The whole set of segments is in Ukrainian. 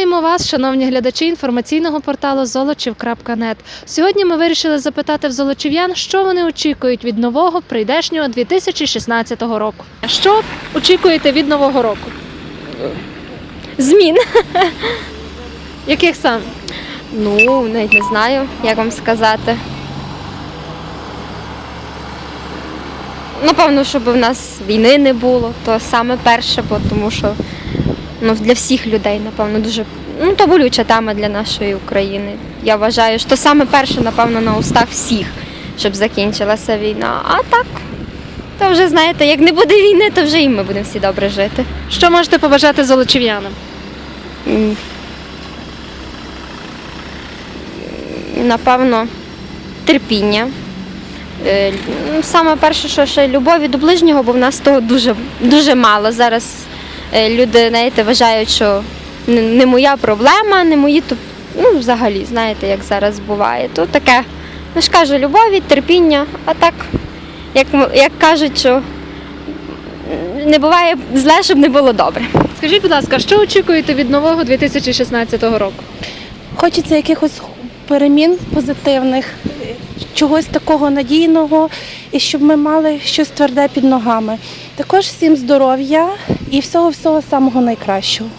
Вітаємо вас, шановні глядачі інформаційного порталу Золочів.нет. Сьогодні ми вирішили запитати в золочів'ян, що вони очікують від нового прийдешнього 2016 року. Що очікуєте від нового року? Змін. Яких саме? Ну, навіть не знаю, як вам сказати. Напевно, щоб в нас війни не було, то саме перше, бо тому що ну, для всіх людей, напевно, дуже ну, то болюча тема для нашої України. Я вважаю, що саме перше, напевно, на устах всіх, щоб закінчилася війна. А так, то вже знаєте, як не буде війни, то вже і ми будемо всі добре жити. Що можете побажати золочів'янам? М. Напевно, терпіння. Е, ну, Саме перше, що ще любові до ближнього, бо в нас того дуже, дуже мало. Зараз люди, знаєте, вважають, що не моя проблема, не мої, то ну, взагалі, знаєте, як зараз буває. То таке, ну ж кажу, любові, терпіння, а так, як, як кажуть, що не буває зле, щоб не було добре. Скажіть, будь ласка, що очікуєте від нового 2016 року? Хочеться якихось перемін позитивних, чогось такого надійного, і щоб ми мали щось тверде під ногами. Також всім здоров'я і всього-всього самого найкращого.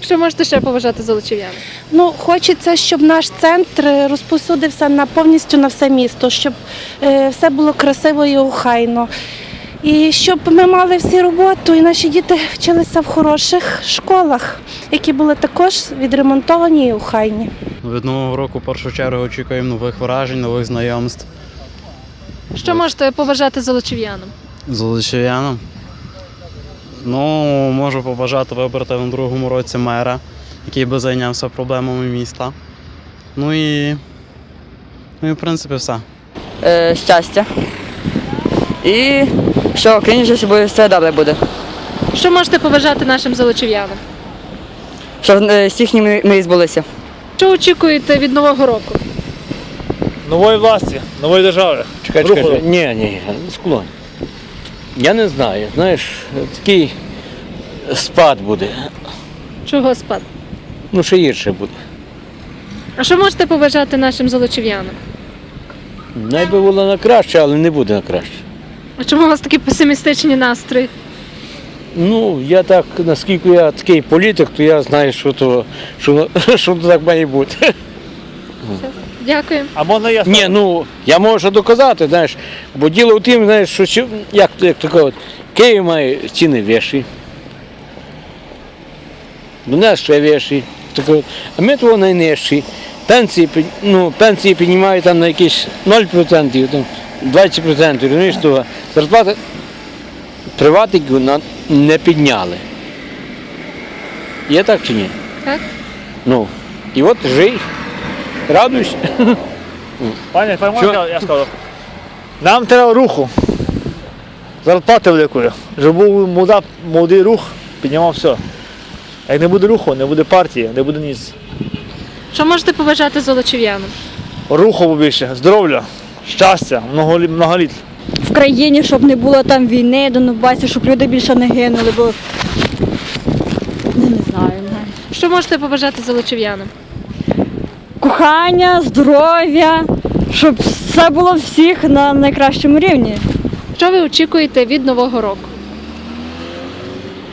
Що можете ще побажати золочів'янам? Ну, хочеться, щоб наш центр розпосудився на повністю на все місто, щоб е, все було красиво і охайно. І щоб ми мали всі роботу, і наші діти вчилися в хороших школах, які були також відремонтовані і охайні. Від нового року в першу чергу очікуємо нових вражень, нових знайомств Що можете побажати золочів'янам? з Лучев'яном. Ну, можу побажати вибрати в другому році мера, який би зайнявся проблемами міста. Ну і, ну і в принципі все. е, щастя. І що країні що буде все добре буде. Що можете побажати нашим золочів'янам? Щоб е, всі їхні мрії збулися. Що очікуєте від нового року? нової власті, нової держави. Чекай, чекай, чекай. ні, ні, склон. Я не знаю, знаєш, такий спад буде. Чого спад? Ну, ще гірше буде. А що можете побажати нашим золочів'янам? Найби було на краще, але не буде на краще. А чому у вас такі песимістичні настрої? Ну, я так, наскільки я такий політик, то я знаю, що то, що, що то так має бути. Дякую. А можна я Ні, ну я можу доказати, знаєш, бо діло в тім, знаєш, що чи- як, як кажуть, Київ має ціни вищі. У нас ще вищі. таке, А ми того найнижчі. Пенсії, під- ну, пенсії піднімають там на якісь 0%, там, 20%, розумієш, того. Зарплати приватників на- не підняли. Є так чи ні? Так. Ну, і от жий, радуйся. Пані, пані, Що? я скажу? Нам треба руху. Зарплати великої. Щоб був молода, молодий рух, піднімав все. А як не буде руху, не буде партії, не буде ніц. Що можете побажати золочів'янам? Руху побільше, здоров'я, щастя, многолі- многоліт. в країні, щоб не було там війни, Донбасі, щоб люди більше не гинули, бо ну, не знаю. не. Що можете побажати золочів'янам? Кохання, здоров'я, щоб все було всіх на найкращому рівні. Що ви очікуєте від нового року?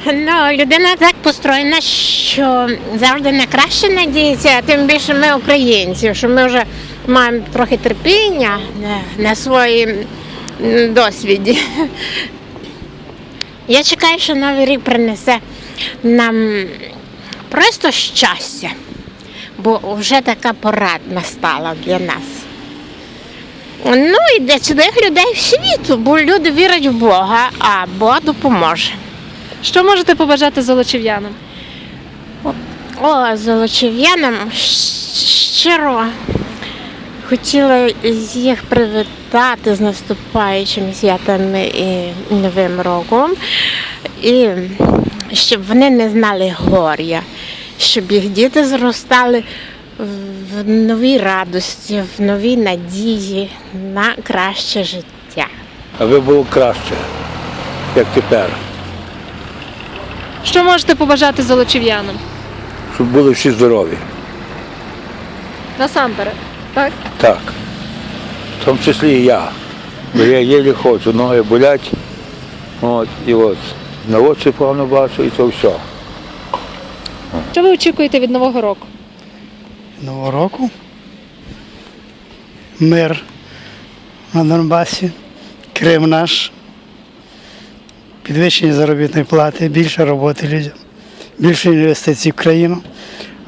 Ну, людина так построєна, що завжди на краще надіється, а тим більше ми українці, що ми вже маємо трохи терпіння на, на своїм досвіді. Я чекаю, що новий рік принесе нам просто щастя, бо вже така пора настала для нас. Ну і для цілих людей в світу, бо люди вірять в Бога, а Бог допоможе. Що можете побажати золочів'янам? О, золочів'янам щиро хотіла їх привітати з наступаючими святами і Новим роком, і щоб вони не знали горя, щоб їх діти зростали в новій радості, в новій надії на краще життя. Аби було краще, як тепер. Що можете побажати золочів'янам? щоб були всі здорові. Насамперед. Так? Так. В тому числі і я. Бо я єлі хочу, ноги болять. От, і от на очі погано бачу, і то все. Що ви очікуєте від нового року? Нового року. Мир на Донбасі, Крим наш, підвищення заробітної плати, більше роботи людям, більше інвестицій в країну.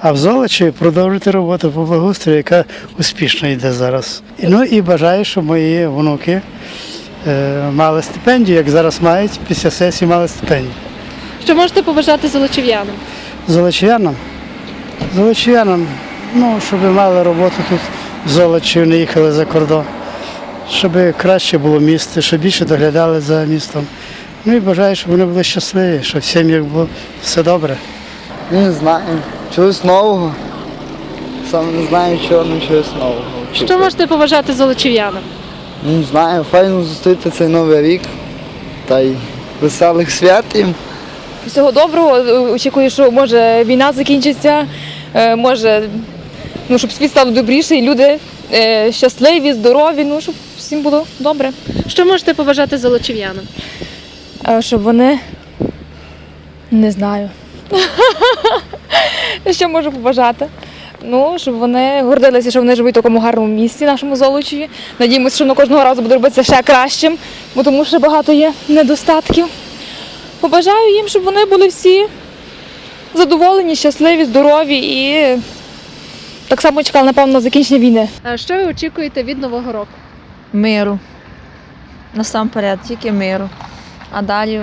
А в Золочі продовжити роботу по благоустрою, яка успішно йде зараз. Ну і бажаю, щоб мої внуки е, мали стипендію, як зараз мають, після сесії мали стипендію. Що можете побажати золочів'янам? Золочів'янам. Золочів'янам, ну, щоб мали роботу тут в Золочі, не їхали за кордон. Щоб краще було місто, щоб більше доглядали за містом. Ну і бажаю, щоб вони були щасливі, щоб в сім'ях було все добре. Не знаю. Чогось нового. Сам не знаю, чого, але чогось нового. Що можете побажати золочів'янам? Не знаю, файно зустріти цей новий рік. Та й веселих свят їм. Всього доброго. Очікую, що може війна закінчиться, е, може, ну, щоб світ став добріший, люди е, щасливі, здорові, ну, щоб всім було добре. Що можете побажати золочів'янам? Е, Щоб вони. Не знаю. Що можу побажати? Ну, щоб вони гордилися, що вони живуть в такому гарному місці, нашому Золочеві. Надіємося, що воно кожного разу буде робитися ще кращим, бо тому що багато є недостатків. Побажаю їм, щоб вони були всі задоволені, щасливі, здорові і так само чекали, напевно, закінчення війни. А Що ви очікуєте від нового року? Миру. Насамперед, тільки миру. А далі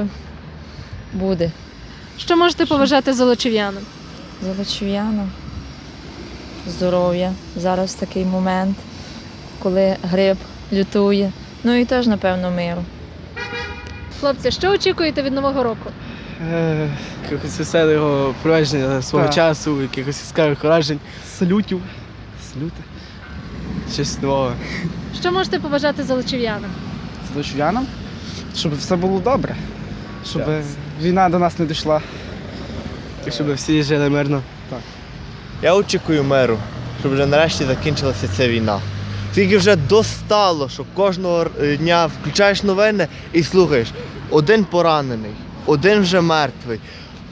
буде. Що можете побажати золочів'янам? Золочів'янам. Здоров'я. Зараз такий момент, коли гриб лютує. Ну і теж, напевно, миру. Хлопці, що очікуєте від нового року? Е, якихось веселого проведення свого Так. часу, якихось яскравих вражень, салютів. Салюти. Щось нове. Що можете побажати золочів'янам? Злочув'янам, щоб все було добре. Щоб війна до нас не дійшла. І щоб всі жили мирно. Так. Я очікую миру, щоб вже нарешті закінчилася ця війна. Тільки вже достало, що кожного е, дня включаєш новини і слухаєш, один поранений, один вже мертвий,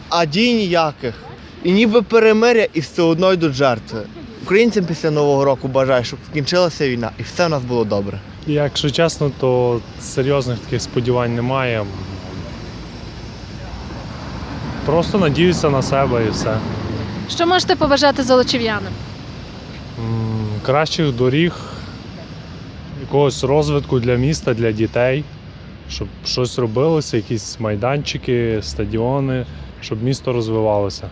а дій ніяких. І ніби перемиря, і все одно йдуть жертви. Українцям після Нового року бажаю, щоб скінчилася війна і все в нас було добре. Якщо чесно, то серйозних таких сподівань немає. Просто надіюся на себе і все. Що можете побажати золочів'янам? Кращих доріг, якогось розвитку для міста, для дітей, щоб щось робилося, якісь майданчики, стадіони, щоб місто розвивалося.